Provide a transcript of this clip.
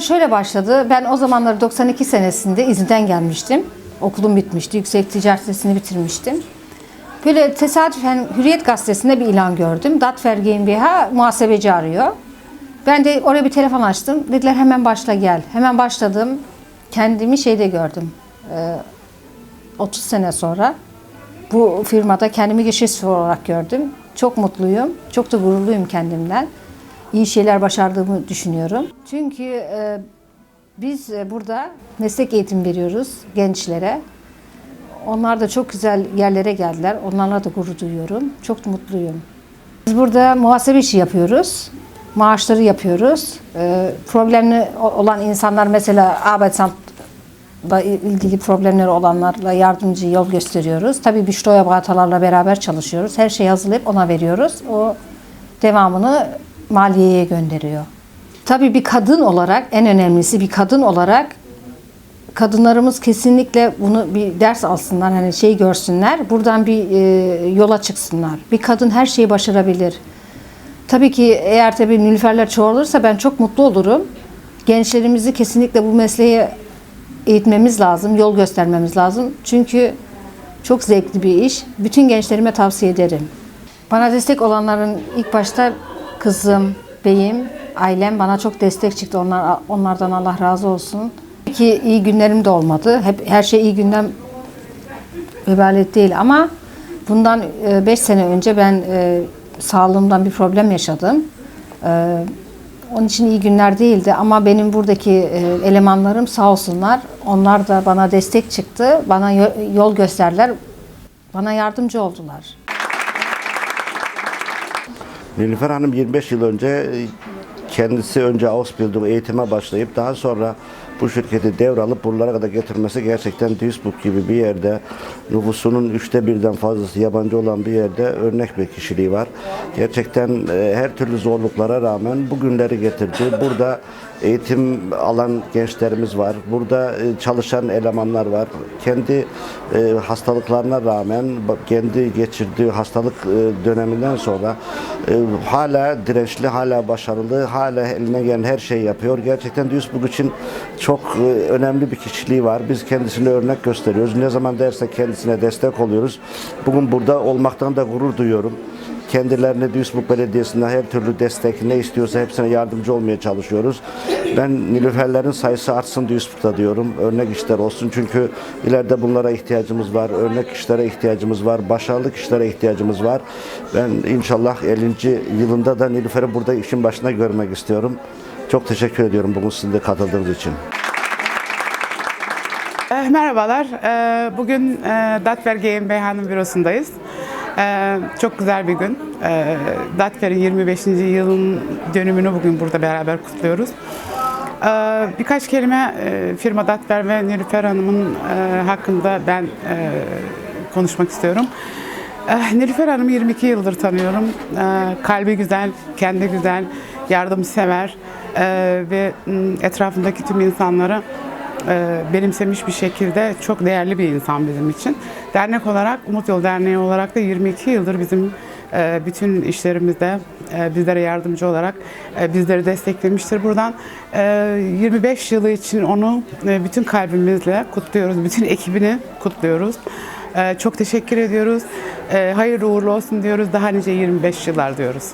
şöyle başladı. Ben o zamanlar 92 senesinde izinden gelmiştim. Okulum bitmişti. Yüksek ticaret lisesini bitirmiştim. Böyle tesadüfen Hürriyet gazetesinde bir ilan gördüm. Datfer GmbH muhasebeci arıyor. Ben de oraya bir telefon açtım. Dediler hemen başla gel. Hemen başladım. Kendimi şeyde gördüm. Ee, 30 sene sonra bu firmada kendimi geçiş olarak gördüm. Çok mutluyum. Çok da gururluyum kendimden. İyi şeyler başardığımı düşünüyorum. Çünkü e, biz e, burada meslek eğitim veriyoruz gençlere. Onlar da çok güzel yerlere geldiler. Onlarla da gurur duyuyorum. Çok mutluyum. Biz burada muhasebe işi yapıyoruz. Maaşları yapıyoruz. Ee, problemli olan insanlar mesela Arbeitsamt'la ilgili problemleri olanlarla yardımcı yol gösteriyoruz. Tabii Büşro'ya Bağatalarla beraber çalışıyoruz. Her şeyi hazırlayıp ona veriyoruz. O devamını maliyeye gönderiyor. Tabii bir kadın olarak en önemlisi bir kadın olarak kadınlarımız kesinlikle bunu bir ders alsınlar, hani şey görsünler, buradan bir e, yola çıksınlar. Bir kadın her şeyi başarabilir. Tabii ki eğer tabii nülüferler çoğalırsa ben çok mutlu olurum. Gençlerimizi kesinlikle bu mesleğe eğitmemiz lazım, yol göstermemiz lazım. Çünkü çok zevkli bir iş. Bütün gençlerime tavsiye ederim. Bana destek olanların ilk başta kızım, beyim, ailem bana çok destek çıktı. Onlar, onlardan Allah razı olsun. Ki iyi günlerim de olmadı. Hep her şey iyi günden ibaret değil ama bundan 5 sene önce ben e, sağlığımdan bir problem yaşadım. E, onun için iyi günler değildi ama benim buradaki e, elemanlarım sağ olsunlar. Onlar da bana destek çıktı. Bana yo- yol gösterdiler. Bana yardımcı oldular. Nilüfer Hanım 25 yıl önce kendisi önce Ausbildung eğitime başlayıp daha sonra bu şirketi devralıp buralara kadar getirmesi gerçekten Duisburg gibi bir yerde nüfusunun üçte birden fazlası yabancı olan bir yerde örnek bir kişiliği var. Gerçekten e, her türlü zorluklara rağmen bugünleri getirdi. Burada eğitim alan gençlerimiz var. Burada e, çalışan elemanlar var. Kendi e, hastalıklarına rağmen kendi geçirdiği hastalık döneminden sonra hala dirençli, hala başarılı, hala eline gelen her şeyi yapıyor. Gerçekten Duisburg için çok e, önemli bir kişiliği var. Biz kendisine örnek gösteriyoruz. Ne zaman derse kendisine destek oluyoruz. Bugün burada olmaktan da gurur duyuyorum. Kendilerine Duisburg Belediyesi'nden her türlü destek ne istiyorsa hepsine yardımcı olmaya çalışıyoruz. Ben Nilüferlerin sayısı artsın Duisburg'da diyorum. Örnek işler olsun çünkü ileride bunlara ihtiyacımız var. Örnek işlere ihtiyacımız var. Başarılı kişilere ihtiyacımız var. Ben inşallah 50. yılında da Nilüfer'i burada işin başına görmek istiyorum. Çok teşekkür ediyorum bugün sizin de katıldığınız için. Eh, Merhabalar. Eh, Bugün eh, Datver GmbH'nın bürosundayız. Eh, Çok güzel bir gün. Eh, Datver'in 25. yılın dönümünü bugün burada beraber kutluyoruz. Eh, Birkaç kelime eh, firma Datver ve Nilüfer Hanım'ın eh, hakkında ben eh, konuşmak istiyorum. Eh, Nilüfer Hanım'ı 22 yıldır tanıyorum. Eh, Kalbi güzel, kendi güzel, yardımsever eh, ve mm, etrafındaki tüm insanları e, benimsemiş bir şekilde çok değerli bir insan bizim için. Dernek olarak, Umut Yol Derneği olarak da 22 yıldır bizim e, bütün işlerimizde e, bizlere yardımcı olarak e, bizleri desteklemiştir. Buradan e, 25 yılı için onu e, bütün kalbimizle kutluyoruz. Bütün ekibini kutluyoruz. E, Çok teşekkür ediyoruz. E, Hayırlı uğurlu olsun diyoruz. Daha nice 25 yıllar diyoruz.